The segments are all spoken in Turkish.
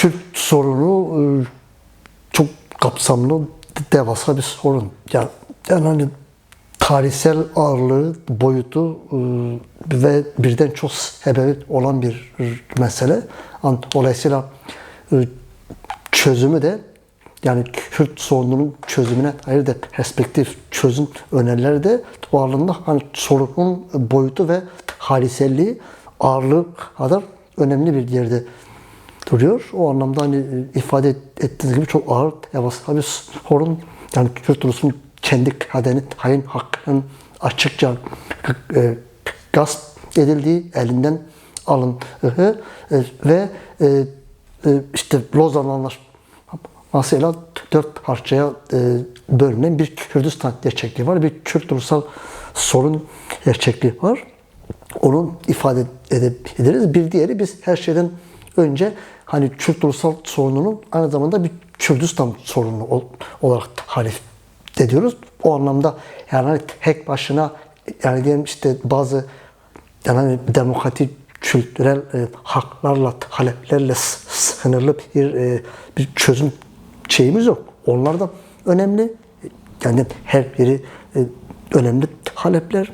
Kürt sorunu e, çok kapsamlı, devasa bir sorun. Yani, yani hani tarihsel ağırlığı, boyutu e, ve birden çok sebebi olan bir mesele. Dolayısıyla e, çözümü de yani Kürt sorununun çözümüne dair de perspektif, çözüm önerileri de varlığında hani sorunun boyutu ve haliselliği ağırlığı kadar önemli bir yerde duruyor. O anlamda hani ifade ettiğiniz gibi çok ağır, devasa bir sorun. Yani Kürt ulusunun kendi kaderini, tayin hakkının açıkça e, gasp edildiği, elinden alındığı e, ve e, e, işte Lozan Anlaşmasıyla dört parçaya e, bölünen bir Kürdistan gerçekliği var. Bir Kürt ulusal sorun gerçekliği var. Onun ifade edebiliriz. Bir diğeri biz her şeyden önce hani Kürt ulusal sorununun aynı zamanda bir Kürdistan sorunu ol- olarak tarif ediyoruz. O anlamda yani hani tek başına yani diyelim işte bazı yani hani demokratik kültürel e, haklarla, taleplerle sınırlı bir e, bir çözüm şeyimiz yok. Onlar da önemli. Yani her biri e, önemli talepler.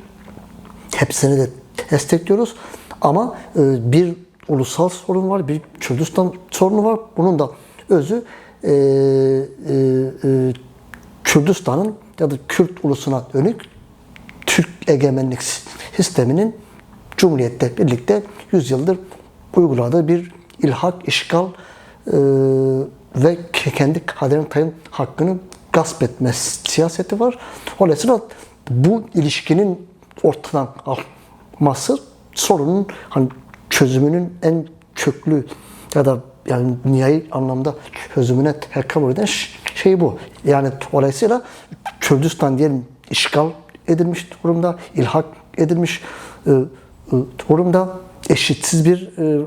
Hepsini de destekliyoruz. Ama e, bir ulusal sorun var, bir Kürdistan sorunu var. Bunun da özü e, e, e, Kürdistan'ın ya da Kürt ulusuna dönük Türk egemenlik sisteminin Cumhuriyet'le birlikte 100 yıldır uyguladığı bir ilhak, işgal e, ve kendi kaderini tayin hakkını gasp etme siyaseti var. Dolayısıyla bu ilişkinin ortadan kalkması sorunun hani çözümünün en köklü ya da yani nihai anlamda çözümüne tekabül eden şey bu. Yani dolayısıyla Kürdistan diyelim işgal edilmiş durumda, ilhak edilmiş e, e, durumda eşitsiz bir e,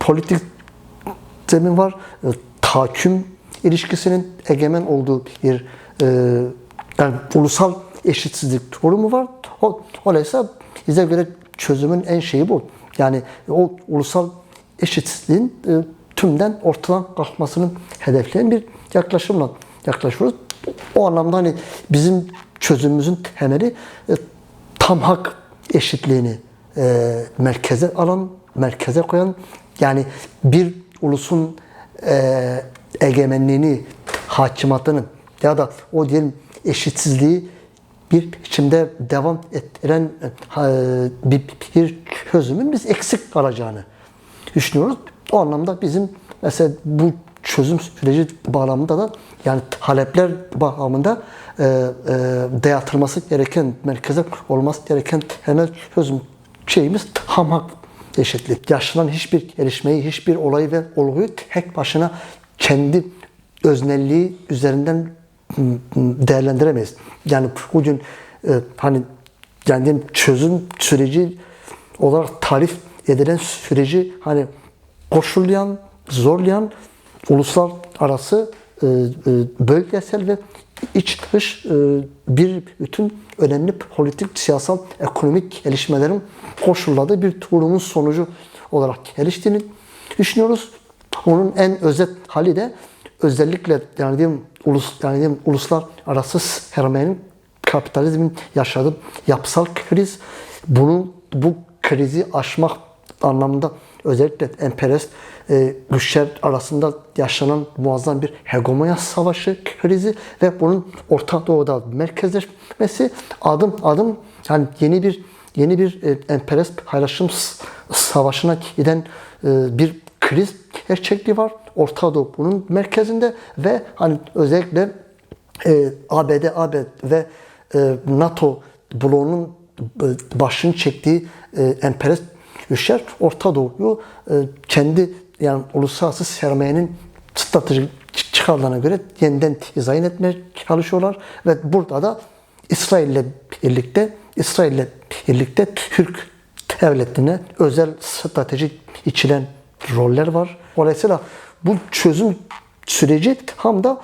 politik zemin var. E, ilişkisinin egemen olduğu bir yani ulusal eşitsizlik durumu var. O, dolayısıyla bize göre çözümün en şeyi bu. Yani o ulusal eşitsizliğin e, tümden ortadan kalkmasının hedefleyen bir yaklaşımla yaklaşıyoruz. O anlamda hani bizim çözümümüzün temeli e, tam hak eşitliğini e, merkeze alan, merkeze koyan yani bir ulusun e, egemenliğini, hakimatının ya da o diyelim eşitsizliği bir biçimde devam ettiren e, bir, bir çözümün biz eksik kalacağını düşünüyoruz. O anlamda bizim mesela bu çözüm süreci bağlamında da yani talepler bağlamında e, e, dayatılması gereken, merkeze olması gereken temel çözüm şeyimiz tam hak eşitlik. Yaşanan hiçbir gelişmeyi, hiçbir olayı ve olguyu tek başına kendi öznelliği üzerinden değerlendiremeyiz. Yani bugün e, hani yani çözüm süreci olarak tarif edilen süreci hani koşullayan, zorlayan uluslar arası e, e, bölgesel ve iç dış e, bir bütün önemli politik, siyasal, ekonomik gelişmelerin koşulladığı bir durumun sonucu olarak geliştiğini düşünüyoruz. Onun en özet hali de özellikle yani diyeyim, ulus yani diyeyim, uluslar arası sermayenin kapitalizmin yaşadığı yapısal kriz bunu bu krizi aşmak anlamında özellikle emperyalist e, güçler arasında yaşanan muazzam bir hegemonya savaşı krizi ve bunun Orta Doğu'da merkezleşmesi adım adım yani yeni bir yeni bir e, emperyalist paylaşım savaşına giden e, bir kriz gerçekliği var. Orta Doğu bunun merkezinde ve hani özellikle e, ABD, AB ve e, NATO bloğunun e, başını çektiği e, emperyalist güçler Orta Doğu'yu e, kendi yani uluslararası sermayenin stratejik çıkarlarına göre yeniden dizayn etmeye çalışıyorlar ve burada da İsrail'le birlikte İsrail'le birlikte Türk devletine özel stratejik içilen roller var. Dolayısıyla bu çözüm süreci tam da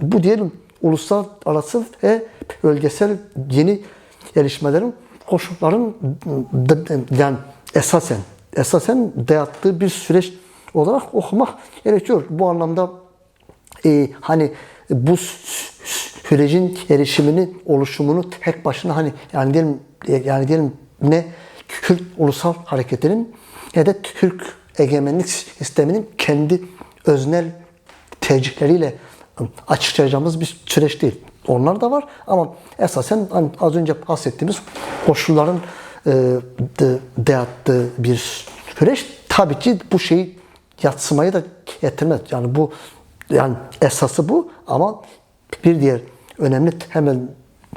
bu diyelim uluslararası ve bölgesel yeni gelişmelerin koşulların yani esasen esasen dayattığı bir süreç olarak okumak gerekiyor. Bu anlamda e, hani bu sü- sürecin erişimini, oluşumunu tek başına hani yani diyelim yani diyelim ne Kürt ulusal hareketinin ne de Türk egemenlik sisteminin kendi öznel tercihleriyle açıklayacağımız bir süreç değil. Onlar da var ama esasen hani az önce bahsettiğimiz koşulların e, de, dayattığı bir süreç tabii ki bu şeyi yatsımayı da getirmez. Yani bu yani esası bu ama bir diğer önemli temel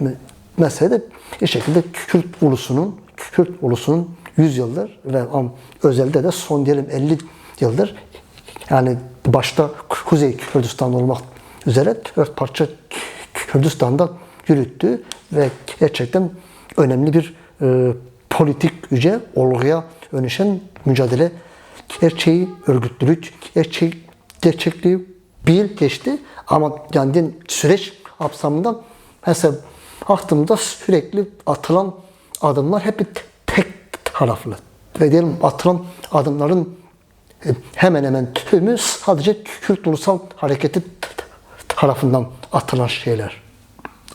me- mesele de bir şekilde Kürt ulusunun Kürt ulusunun 100 yıldır ve özelde de son diyelim 50 yıldır yani başta Kuzey Kürdistan olmak üzere dört parça Kürdistan'da yürüttüğü ve gerçekten önemli bir e, politik güce, olguya dönüşen mücadele gerçeği, örgütlülük, gerçeği, gerçekliği bir geçti. Ama yani süreç kapsamında mesela aklımda sürekli atılan adımlar hep taraflı. Ve diyelim atılan adımların e, hemen hemen tümü sadece Kürt Ulusal Hareketi tarafından atılan şeyler,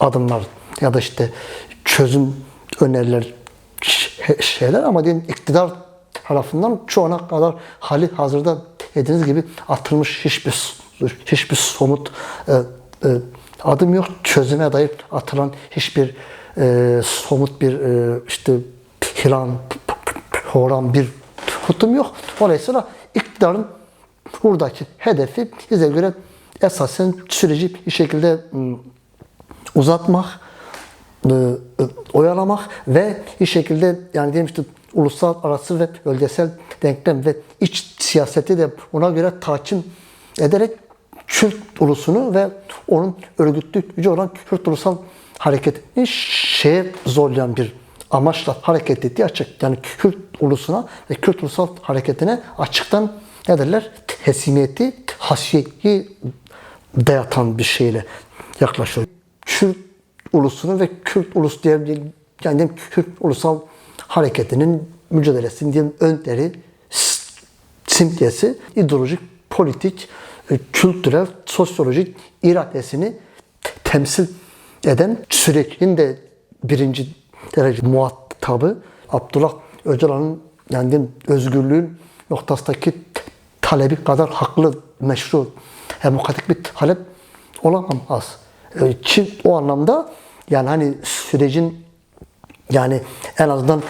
adımlar ya da işte çözüm öneriler şey- şeyler ama diyelim iktidar tarafından şu ana kadar hali hazırda dediğiniz gibi atılmış hiçbir hiçbir somut e, e, adım yok. Çözüme dair atılan hiçbir e, somut bir e, işte plan, program, bir tutum yok. Dolayısıyla iktidarın buradaki hedefi bize göre esasen süreci bir şekilde ım, uzatmak, e, e, oyalamak ve bir şekilde yani diyelim ulusal arası ve bölgesel denklem ve iç siyaseti de ona göre taçim ederek Kürt ulusunu ve onun örgütlü gücü olan Kürt ulusal hareketini şeye zorlayan bir amaçla hareket ettiği açık. Yani Kürt ulusuna ve Kürt ulusal hareketine açıktan ne derler? Teslimiyeti, hasiyeti dayatan bir şeyle yaklaşıyor. Kürt ulusunu ve Kürt ulus diye yani Kürt ulusal hareketinin mücadelesinin diyelim önderi, simgesi, ideolojik, politik, e, kültürel, sosyolojik iradesini temsil eden sürecin de birinci derece muhatabı Abdullah Öcalan'ın yani özgürlüğün noktasındaki talebi kadar haklı, meşru, demokratik bir talep olamaz. E, Ki o anlamda yani hani sürecin yani en azından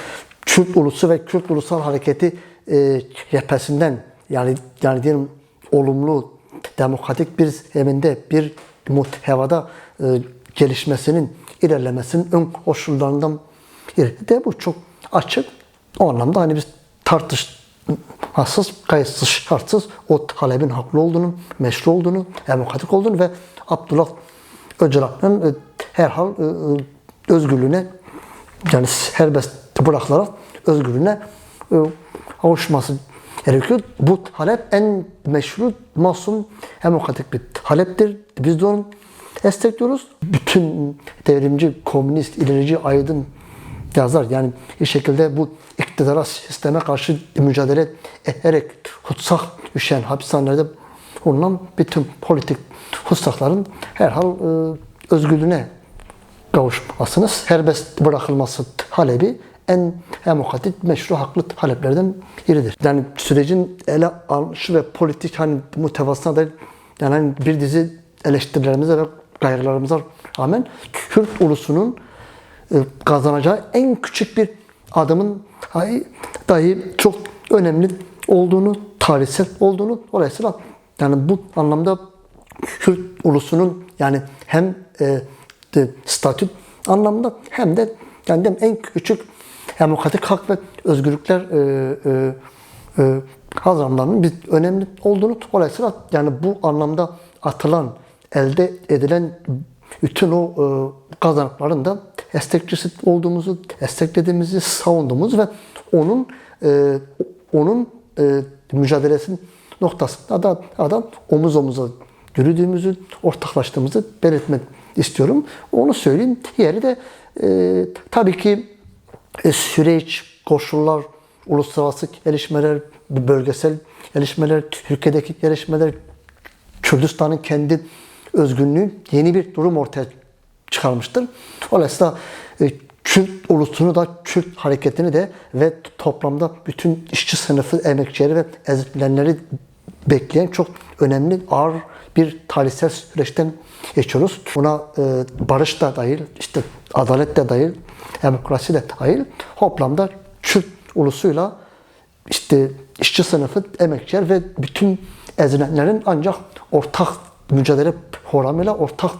Kürt ulusu ve Kürt ulusal hareketi e, cephesinden yani yani diyelim olumlu demokratik bir zeminde bir muhtevada e, gelişmesinin ilerlemesinin ön koşullarından biri de bu çok açık. O anlamda hani biz tartışmasız, kayıtsız, şartsız o talebin haklı olduğunu, meşru olduğunu, demokratik olduğunu ve Abdullah Öcalan'ın e, herhal e, e, özgürlüğüne yani serbest bırakılarak özgürlüğüne kavuşması gerekiyor. Bu talep en meşru, masum, demokratik bir taleptir. Biz de onu destekliyoruz. Bütün devrimci, komünist, ilerici, aydın yazar yani bir şekilde bu iktidara, sisteme karşı mücadele ederek hutsak düşen hapishanelerde bulunan bütün politik hutsakların herhal e, özgürlüğüne kavuşmasını, serbest bırakılması talebi en demokratik, meşru, haklı taleplerden biridir. Yani sürecin ele alınışı ve politik hani muhtevasına dair yani bir dizi eleştirilerimize ve gayrılarımıza rağmen Kürt ulusunun kazanacağı en küçük bir adımın dahi, dahi çok önemli olduğunu, tarihsel olduğunu dolayısıyla yani bu anlamda Kürt ulusunun yani hem e, de, statü anlamda hem de yani de en küçük demokratik hak ve özgürlükler e, e, e, kazanımlarının bir önemli olduğunu dolayısıyla yani bu anlamda atılan elde edilen bütün o e, kazanımların da destekçisi olduğumuzu, desteklediğimizi savunduğumuz ve onun e, onun e, mücadelesinin noktasında da adam omuz omuza yürüdüğümüzü, ortaklaştığımızı belirtmek istiyorum. Onu söyleyeyim. Diğeri de e, tabii ki e, süreç, koşullar uluslararası gelişmeler, bölgesel gelişmeler, Türkiye'deki gelişmeler, Kürdistan'ın kendi özgünlüğü yeni bir durum ortaya çıkarmıştır. Dolayısıyla e, Kürt ulusunu da, Kürt hareketini de ve toplamda bütün işçi sınıfı, emekçileri ve ezilenleri bekleyen çok önemli, ağır bir tarihsel süreçten geçiyoruz. Buna e, barış da dahil, işte adalet de dahil, demokrasi de dahil. Toplamda Kürt ulusuyla işte işçi sınıfı, emekçiler ve bütün ezilenlerin ancak ortak mücadele programıyla, ortak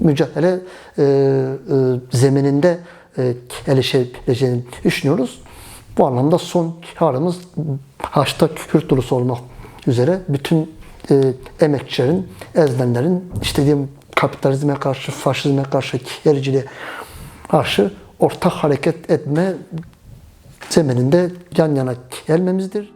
mücadele e, e, zemininde e, erişebileceğini düşünüyoruz. Bu anlamda son çağrımız haşta Kürt ulusu olmak üzere bütün e, emekçilerin, ezilenlerin istediğim kapitalizme karşı, faşizme karşı, gericiliğe karşı ortak hareket etme zemininde yan yana gelmemizdir.